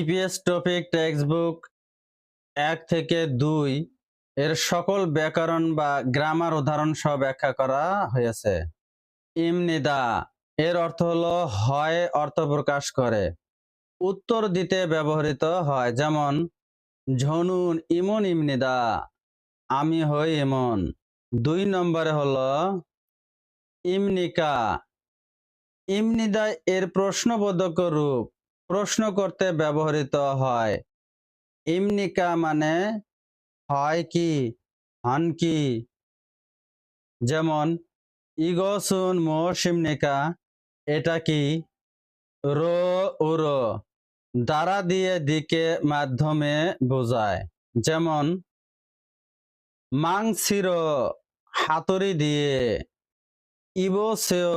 EPS topic text book এক থেকে দুই এর সকল ব্যাকরণ বা গ্রামার উদাহরণ সহ ব্যাখ্যা করা হয়েছে। ইমনিদা, এর অর্থ হলো হয়, অর্থ প্রকাশ করে। উত্তর দিতে ব্যবহৃত হয়, যেমন, ঝনুন ইমন ইমনিদা, আমি হই এমন দুই নম্বরে হলো, ইমনিকা। ইমনিদা এর প্রশ্নবোধক রূপ প্রশ্ন করতে ব্যবহৃত হয়। ইমনিকা মানে হয় কি, হন কি? যেমন, ইগসুন মোশিমনিকা এটা কি? রো উরো, দ্বারা দিয়ে দিকে মাধ্যমে বোঝায়। যেমন, মাংসির, হাতুড়ি দিয়ে, ইবোসেও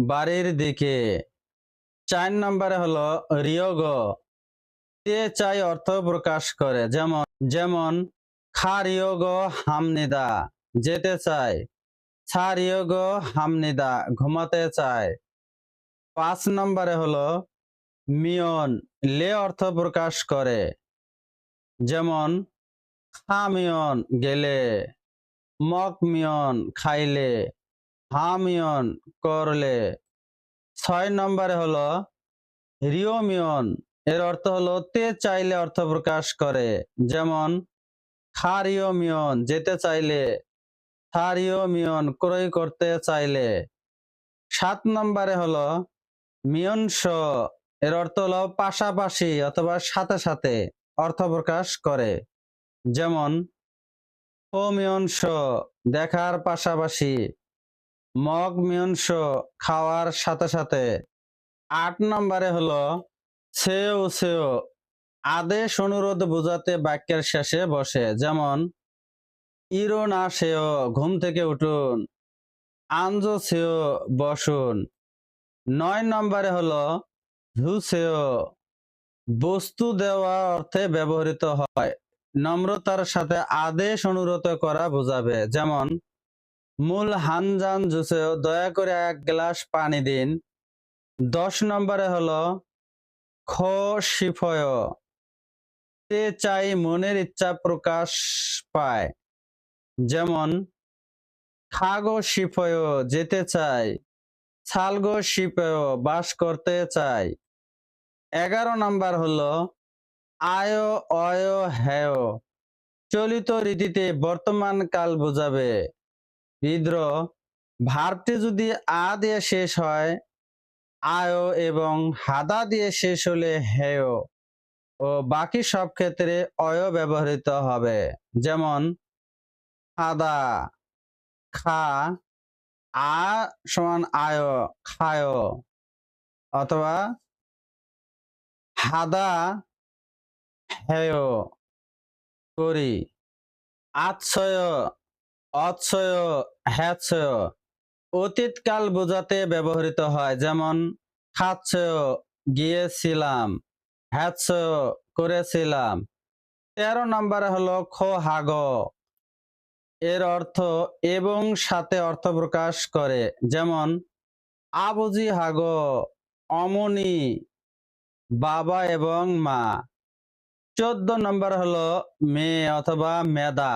বাড়ির দিকে। চার নম্বরে হলো রিয়োগ। তে চাই অর্থ প্রকাশ করে? যেমন যেমন খারিয়োগ হামনিদা যেতে চায়। ছাড়িয়োগ হামনিদা ঘুমাতে চায়। পাঁচ নম্বরে হলো মিয়ন, লে অর্থ প্রকাশ করে। যেমন খামিয়ন গেলে। মক মকমিয়ন খাইলে। হামিয়ন করলে। ছয় নম্বরে হলো রিওমিয়ন। এর অর্থ হলো তে চাইলে অর্থ প্রকাশ করে। যেমন, খারিওমিয়ন, যেতে চাইলে থারিওমিয়ন ক্রয় করতে চাইলে। সাত নম্বরে হলো মিয়নস, এর অর্থ হলো পাশাপাশি অথবা সাথে সাথে অর্থ প্রকাশ করে। যেমন হোমিয়ংস দেখার পাশাপাশি মগ মিয়ংস খাওয়ার সাথে সাথে আট নম্বরে হলো সেও সেও আদেশ অনুরোধ বোঝাতে বাক্যের শেষে বসে, যেমন, ইরো না সেও, ঘুম থেকে উঠুন। আঞ্জো সেও, বসুন। নয় নম্বরে হলো ঝুসেও বস্তু দেওয়া অর্থে ব্যবহৃত হয়। নম্রতার সাথে আদেশ অনুরোধ করা বোঝাবে, যেমন মূল হানজান জুসেও দয়া করে এক গ্লাস পানি দিন। দশ নম্বরে হলো খ শিফয় তে চাই মনের ইচ্ছা প্রকাশ পায়। যেমন, খাগো শিফয় যেতে চাই, ছালগো শিপেও বাস করতে চাই। এগারো নম্বর হলো, আয় অয় হেয়। চলিত রীতিতে বর্তমান কাল বোঝাবে। বিদ্রোহ ভার্বটি যদি আ দিয়ে শেষ হয়, আয় এবং হাদা দিয়ে শেষ হলে হেয় ও বাকি সব ক্ষেত্রে অয় ব্যবহৃত হবে। যেমন, হাদা, খা, আ সমান আয়, খায় অথবা, হাদা, হেয় করি, আচ্ছয়, অচ্ছয় হ্যাচ্ছয় অতীতকাল বোঝাতে ব্যবহৃত হয়, যেমন খাচ্ছয় গিয়েছিলাম হ্যাচ্ছয় করেছিলাম। তেরো নম্বরে হলো, খো, হাগ। এর অর্থ, এবং সাথে অর্থ প্রকাশ করে, যেমন, আবুজি হাগ, অমনি, বাবা এবং মা। চোদ্দ নম্বর হলো, মেয়ে অথবা মেদা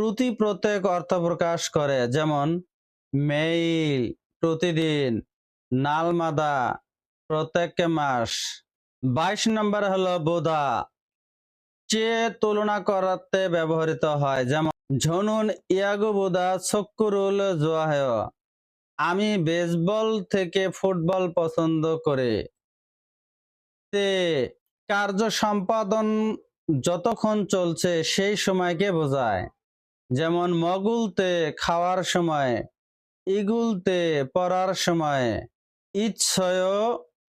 প্রতি প্রত্যেক অর্থ প্রকাশ করে, যেমন মেইল প্রতিদিন, নালমাদা প্রত্যেক মাস। বাইশ নম্বর হলো বোধা চেয়ে তুলনা করাতে ব্যবহৃত হয়, যেমন, ঝনুন ইয়াগো বোধা চক্কুরুল জোয়াহ আমি বেসবল থেকে ফুটবল পছন্দ করে। তে কার্য সম্পাদন যতক্ষণ চলছে, সেই সময়কে বোঝায়। যেমন মগুলতে খাওয়ার সময়, ইগুলতে পড়ার সময় ইচ্ছয়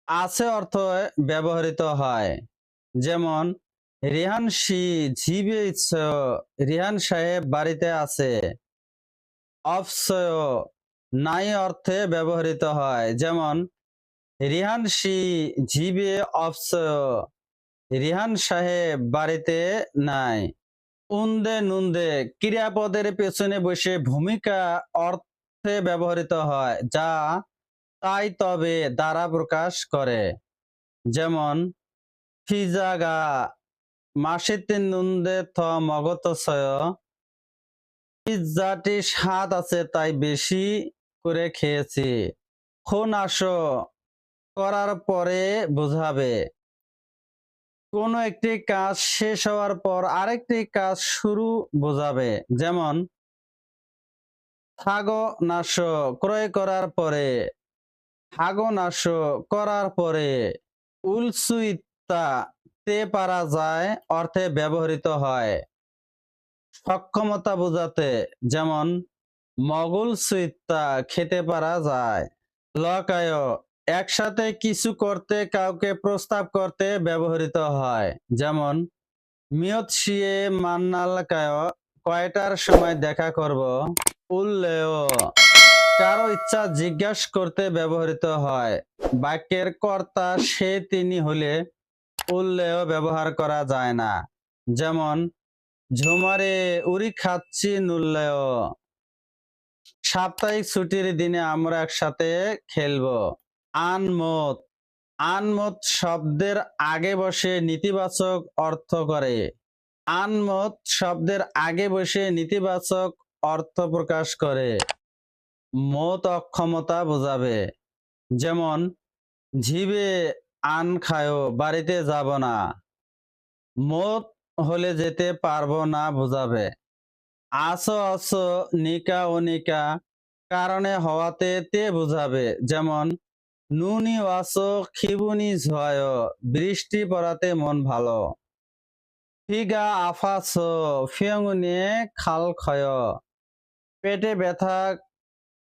আছে অর্থ ব্যবহৃত হয়। যেমন, রিহান শি ঝিবে ইচ্ছয়, রিহান সাহেব বাড়িতে আছে। অফসয় নাই অর্থে ব্যবহৃত হয়। যেমন, রিহান শি ঝিবে অফসয় রিহান সাহেব বাড়িতে নাই। উন্দে নুন্দে ক্রিয়াপদের পেছনে বসে ভূমিকা অর্থে ব্যবহৃত হয়, যা তাই তবে দ্বারা প্রকাশ করে। যেমন, ফিজাগা মাসিতে নুন্দে থ মগত সয় পিৎজাটি স্বাদ আছে, তাই বেশি করে খেয়েছি। খুন আসো করার পরে বোঝাবে। কোনো একটি কাজ শেষ হওয়ার পর আরেকটি কাজ শুরু বোঝাবে। যেমন থাগো নাশ ক্রয় করার পরে হাগো নাশ করার পরে উলসুইতা তে পারা যায় অর্থে ব্যবহৃত হয়। সক্ষমতা বোঝাতে, যেমন মগুল সুইত্তা খেতে পারা যায়। লকায় একসাথে কিছু করতে, কাউকে প্রস্তাব করতে ব্যবহৃত হয়। যেমন, মিয়ত শিয়ে মান্নালকায় কয়টার সময় দেখা করব? উল্লেয় কারও ইচ্ছা জিজ্ঞাসা করতে ব্যবহৃত হয়। বাক্যের কর্তা সে তিনি হলে উল্লেয় ব্যবহার করা যায় না। যেমন, ঝুমারে উড়ি খাচ্ছি নুল্লেয় সাপ্তাহিক ছুটির দিনে আমরা একসাথে খেলব। আনমত। আনমত শব্দের আগে বসে নেতিবাচক অর্থ করে। আনমত শব্দের আগে বসে নেতিবাচক অর্থ প্রকাশ করে। মত অক্ষমতা বোঝাবে। যেমন ঝিবে আন খায়ো, বাড়িতে যাব না। মত হলে যেতে পারব না বোঝাবে। আসো আসো নিকা ও নিকা কারণে হওয়াতে তে বোঝাবে। যেমন নুনি ওয়াসো খিবুনি ঝয়, বৃষ্টি পড়াতে মন ভালো। ফিগা আফাস ফিয়ংনিয়ে খাল ক্ষয়। পেটে ব্যথা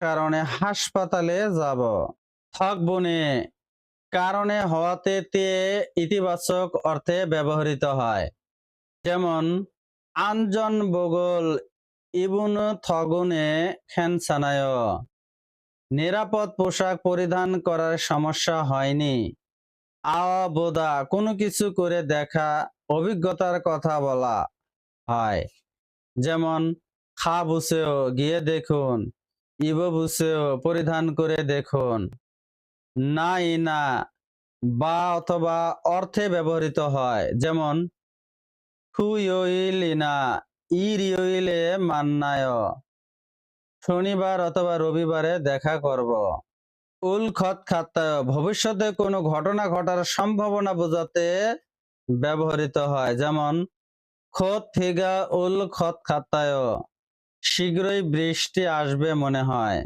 কারণে হাসপাতালে যাব। থকবনে কারণে হওয়াতে তে ইতিবাচক অর্থে ব্যবহৃত হয়। যেমন আনজন বগল ইবুন থগুনে খেনসানায় নিরাপদ পোশাক পরিধান করার সমস্যা হয়নি। আওয়া কোনো কিছু করে দেখা, অভিজ্ঞতার কথা বলা হয়। যেমন, খা বুসেও গিয়ে দেখুন। ইব বুসেও পরিধান করে দেখুন। না ইনা বা অথবা অর্থে ব্যবহৃত হয়। যেমন খুইল ইনা ইরিলে মান্নায় শনিবার অথবা রবিবারে দেখা করব। উল খত খাত্তায় ভবিষ্যতে কোনো ঘটনা ঘটার সম্ভাবনা বোঝাতে ব্যবহৃত হয়, যেমন, খত থিগা উল খত খাত্তায় শীঘ্রই বৃষ্টি আসবে মনে হয়।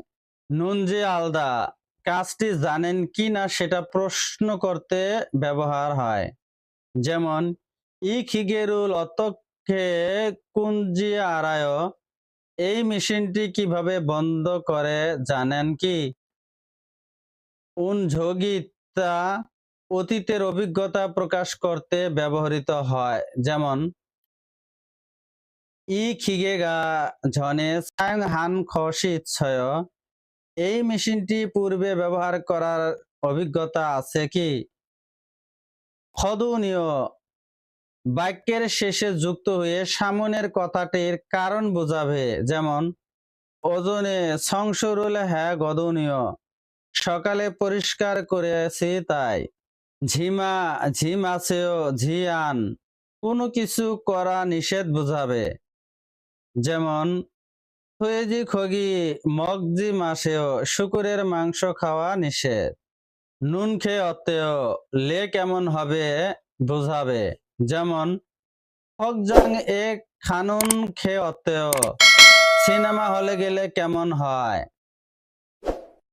নুন যে আলদা, কাজটি জানেন কি না সেটা প্রশ্ন করতে ব্যবহার হয়। যেমন, ই খিগেরুল অতক্ষে কুঞ্জি আড়ায় এই মেশিনটি কীভাবে বন্ধ করে জানেন কি? উনঝোগিতা অতীতের অভিজ্ঞতা প্রকাশ করতে ব্যবহৃত হয়, যেমন ই খিগেগা ঝনে সাং হান খসি ইচ্ছয় এই মেশিনটি পূর্বে ব্যবহার করার অভিজ্ঞতা আছে কি? খদনীয় বাক্যের শেষে যুক্ত হয়ে সামনের কথাটির কারণ বোঝাবে, যেমন, ওজনে সংসরুল হ্যাঁ গদনীয়, সকালে পরিষ্কার করেছি তাই, ঝিমা, ঝিম আছেও ঝিয়ান, কোনো কিছু করা নিষেধ বোঝাবে। যেমন থুয়েজি খগি, মগজি মাসেও শুকুরের মাংস খাওয়া নিষেধ, নুন খেয়ে অতেও লে কেমন হবে বোঝাবে। যেমন, হকজাং এক খানুন সিনেমা হলে গেলে কেমন হয়?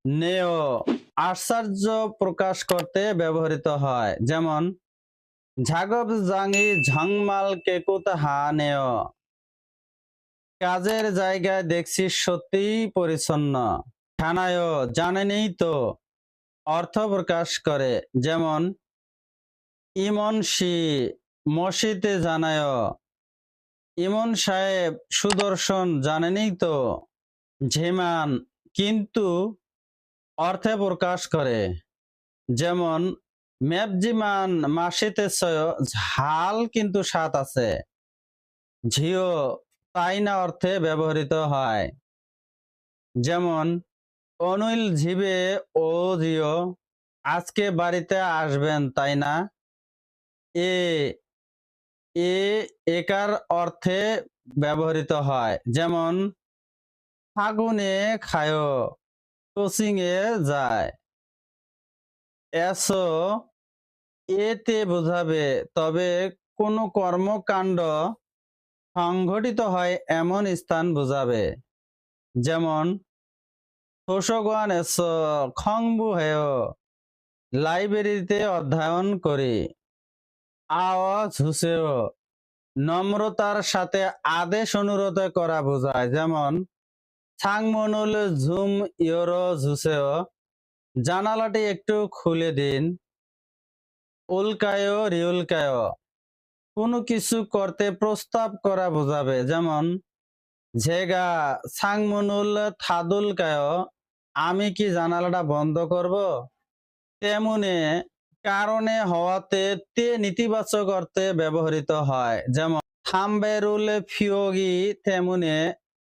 নেও, আশ্চর্য প্রকাশ করতে ব্যবহৃত হয়। যেমন, ঝাগব জাঙ্গি ঝংমাল কেকুত হা নেও? কাজের জায়গায় দেখছি সত্যি পরিচ্ছন্ন। থানায় জানেনই তো, অর্থ প্রকাশ করে। যেমন, ইমন শি মসজিদে জানায় ইমন সাহেব সুদর্শন জানেনই তো, ঝিমান, কিন্তু অর্থে প্রকাশ করে। যেমন ম্যাপজিমান মাসিতে ঝাল কিন্তু স্বাদ আছে। ঝিও তাই না অর্থে ব্যবহৃত হয়। যেমন, অনিল ঝিবে, ও জিও আজকে বাড়িতে আসবেন তাই না এ এ একার অর্থে ব্যবহৃত হয়। যেমন, ফাগুনে খায় কোচিং এ যায়। এসো, এতে বোঝাবে, তবে কোনো কর্মকাণ্ড সংঘটিত হয় এমন স্থান বোঝাবে। যেমন তোষগোয়ান এসো, খংবু হেয়, লাইব্রেরিতে অধ্যয়ন করি। আওয়াজ হুসেও নম্রতার সাথে আদেশ অনুরোধ করা বোঝায়। যেমন, ছাংমনুল ঝুম ইয়োরো ঝুসেও জানালাটি একটু খুলে দিন। উল্কায় রিউলকায়। কোনো কিছু করতে প্রস্তাব করা বোঝাবে। যেমন, ঝেগা সাংমনুল থাদুলকায়, আমি কি জানালাটা বন্ধ করব? তেমনি কারণে হওয়াতে তে নেতিবাচক অর্থে ব্যবহৃত হয়। যেমন, থাম্বেরুল ফিয়োগি তেমনি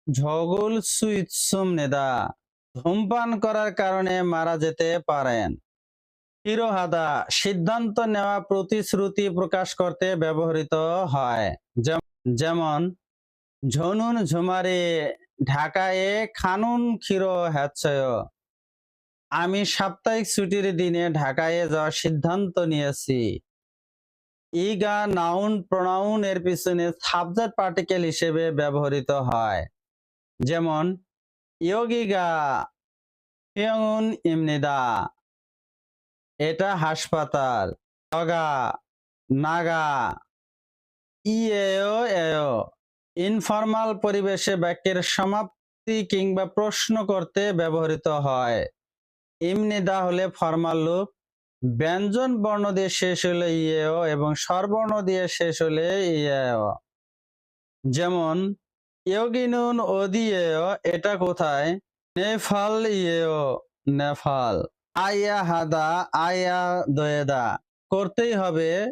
ঝগুল সুইৎসুম নেদা ধূমপান করার কারণে মারা যেতে পারেন। হিরোহাদা সিদ্ধান্ত নেওয়া প্রতিশ্রুতি প্রকাশ করতে ব্যবহৃত হয়। যেমন, ঝনুন ঝুমারে, ঢাকায় খানুন ক্ষীর হ্যাচ্ছয় আমি সাপ্তাহিক ছুটির দিনে ঢাকায় যাওয়ার সিদ্ধান্ত নিয়েছি। ইগা, নাউন, প্রোনাউন এর পিছনে সাবজেক্ট পার্টিকেল হিসেবে ব্যবহৃত হয়। যেমন, ইয়োগিগা পিয়ংউন ইমনিদা, এটা হাসপাতাল লগা নাগা ইয়েও এও, ইনফর্মাল পরিবেশে বাক্যের সমাপ্তি কিংবা প্রশ্ন করতে ব্যবহৃত হয়। ইমনিদা হলে ফর্মাল লুপ। ব্যঞ্জন বর্ণ দিয়ে শেষ হলে ইয়েও এবং স্বরবর্ণ দিয়ে শেষ হলে ইয়েও। যেমন, ইয়োগিনুন ওদিয়েও এটা কোথায়? নেফাল ইয়েও, নেফাল। আয়া হাদা, আয়া দয়েদা। করতেই হবে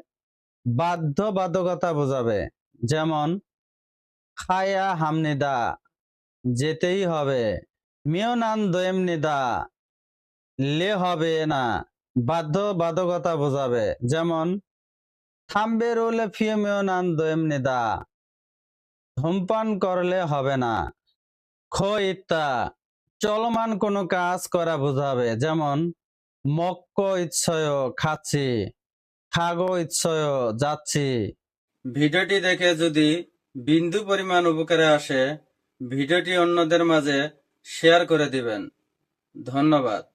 বাধ্য বাধ্যকতা বোঝাবে। যেমন, খায়া হামনিদা যেতেই হবে। মিয়নান দয়েমনিদা লে হবে না। বাধ্য বাধকতা বোঝাবে। যেমন থাম্বেরুলে ফিয়মিয়নান দয়েমনিদা ধূমপান করলে হবে না। খ ইত্যা চলমান কোনো কাজ করা বোঝাবে। যেমন, মক্ক ইচ্ছয় খাচ্ছি, খাগো ইচ্ছয় যাচ্ছি। ভিডিওটি দেখে যদি বিন্দু পরিমাণ উপকারে আসে, ভিডিওটি অন্যদের মাঝে শেয়ার করে দিবেন। ধন্যবাদ।